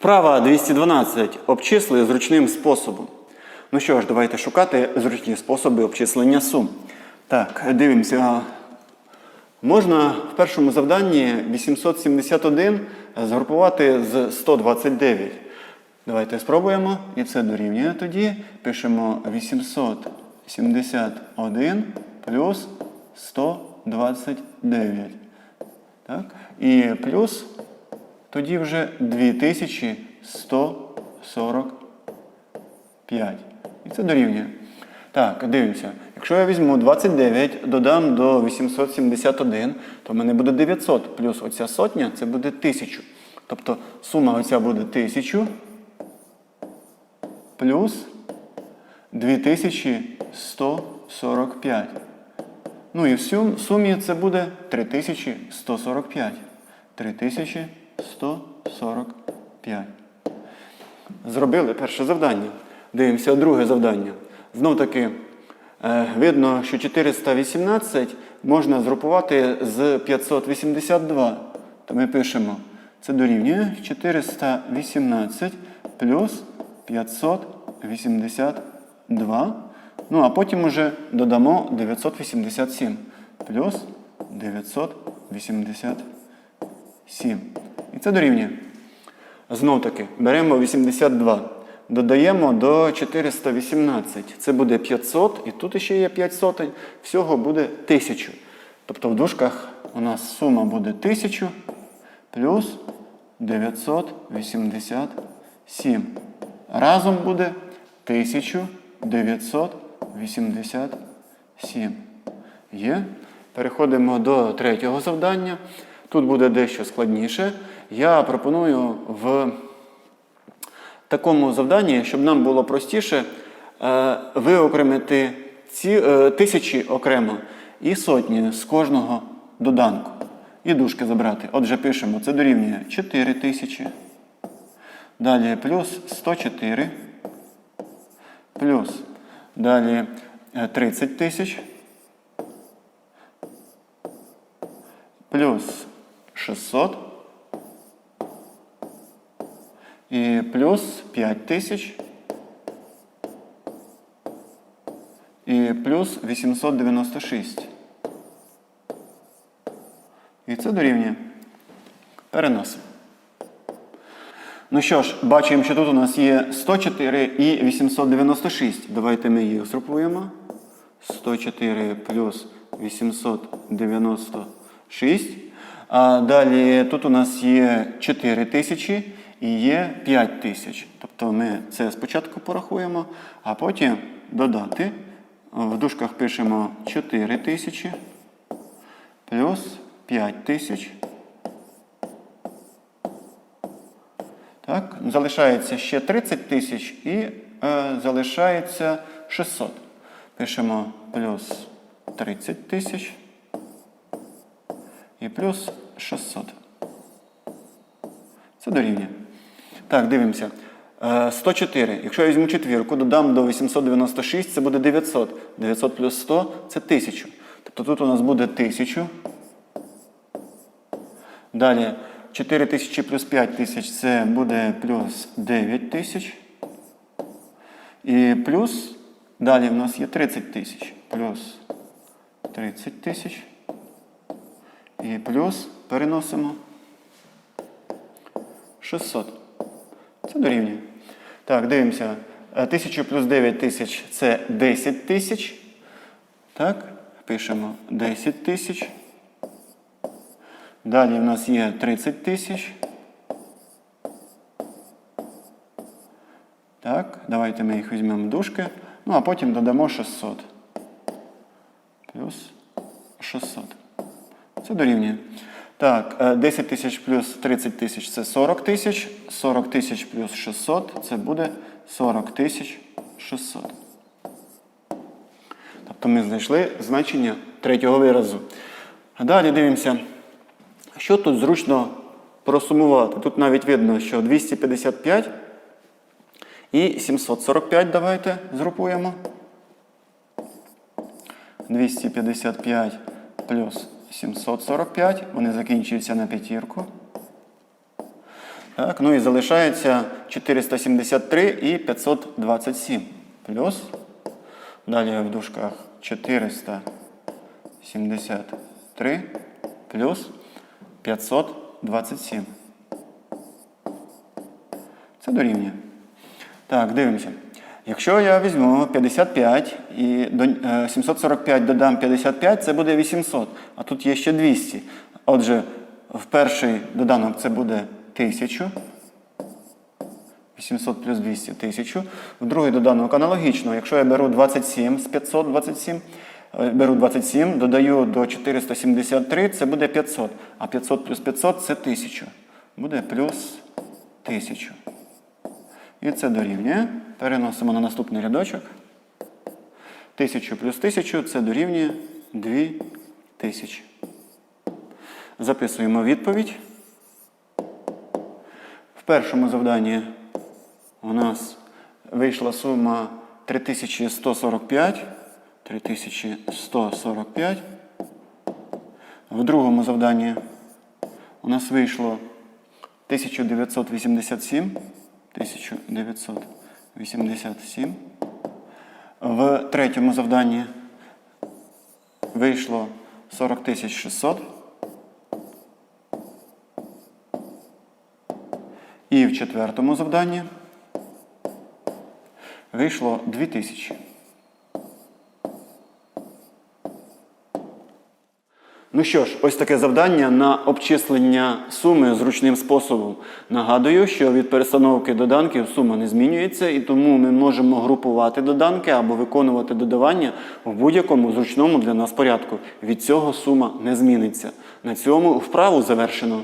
Вправа 212. Обчисли зручним способом. Ну що ж, давайте шукати зручні способи обчислення сум. Так, дивимося. Можна в першому завданні 871 згрупувати з 129. Давайте спробуємо. І це дорівнює тоді. Пишемо 871 плюс 129. Так? І плюс тоді вже 2145. І це дорівнює. Так, дивимося. Якщо я візьму 29, додам до 871, то в мене буде 900 плюс оця сотня це буде 1000. Тобто сума оця буде 1000 плюс 2145. Ну і в сумі це буде 3145. 3145. Зробили перше завдання. Дивимося друге завдання. Знов таки, е, видно, що 418 можна згрупувати з 582. То ми пишемо, це дорівнює 418 плюс 582. Ну, а потім уже додамо 987 плюс 987. І це дорівнює. Знов таки, беремо 82, додаємо до 418. Це буде 500, і тут ще є 5 сотень. Всього буде 1000. Тобто в дужках у нас сума буде 1000 плюс 987. Разом буде 1987. Є. Переходимо до третього завдання. Тут буде дещо складніше. Я пропоную в такому завданні, щоб нам було простіше е, виокремити ці е, тисячі окремо і сотні з кожного доданку. І дужки забрати. Отже, пишемо, це дорівнює 4 тисячі. Далі плюс 104. Плюс. Далі е, 30 тисяч. Плюс 600. І плюс 5 тисяч. І плюс 896. І це дорівнює. Переносимо. Ну що ж, бачимо, що тут у нас є 104 і 896. Давайте ми їх згрупуємо. 104 плюс 896. А далі тут у нас є 4 тисячі і є 5 тисяч. Тобто ми це спочатку порахуємо, а потім додати. В дужках пишемо 4 тисячі плюс 5 тисяч. Так, залишається ще 30 тисяч і е, залишається 600. Пишемо плюс 30 тисяч і плюс 600. Це дорівнює. Так, дивимося. Е, 104. Якщо я візьму четвірку, додам до 896, це буде 900. 900 плюс 100 це 1000. Тобто тут у нас буде 1000. Далі 4 тисячі плюс 5 тисяч це буде плюс 9 тисяч. І плюс, далі в нас є 30 тисяч. Плюс 30 тисяч. І плюс переносимо 600. Це дорівнює. Так, дивимося. 1000 плюс 9 тисяч це 10 тисяч. Так, пишемо 10 тисяч. Далі в нас є 30 тисяч. Так, давайте ми їх візьмемо в дужки. Ну, а потім додамо 600. Плюс 600. Це дорівнює. Так, е, 10 тисяч плюс 30 тисяч це 40 тисяч. 40 тисяч плюс 600 це буде 40 тисяч 600. Тобто ми знайшли значення третього виразу. Далі дивимося, що тут зручно просумувати. Тут навіть видно, що 255 і 745 давайте згрупуємо. 255 плюс 745. Вони закінчуються на п'ятірку. Так, ну і залишається 473 і 527. Плюс. Далі в дужках 473 плюс 527. Це дорівнює. Так, дивимося. Якщо я візьму 55 і е, 745 додам 55, це буде 800. А тут є ще 200. Отже, в перший доданок це буде 1000. 800 плюс 200 1000. В другий доданок аналогічно. Якщо я беру 27 з 527, е, беру 27, додаю до 473, це буде 500. А 500 плюс 500 це 1000. Буде плюс 1000. І це дорівнює. Переносимо на наступний рядочок. 1000 плюс 1000 це дорівнює 2000. Записуємо відповідь. В першому завданні у нас вийшла сума 3145. 3145. В другому завданні у нас вийшло 1987. 1987. В третьому завданні вийшло 40 600. І в четвертому завданні вийшло 2000. Ну що ж, ось таке завдання на обчислення суми зручним способом. Нагадую, що від перестановки доданків сума не змінюється, і тому ми можемо групувати доданки або виконувати додавання в будь-якому зручному для нас порядку. Від цього сума не зміниться. На цьому вправу завершено.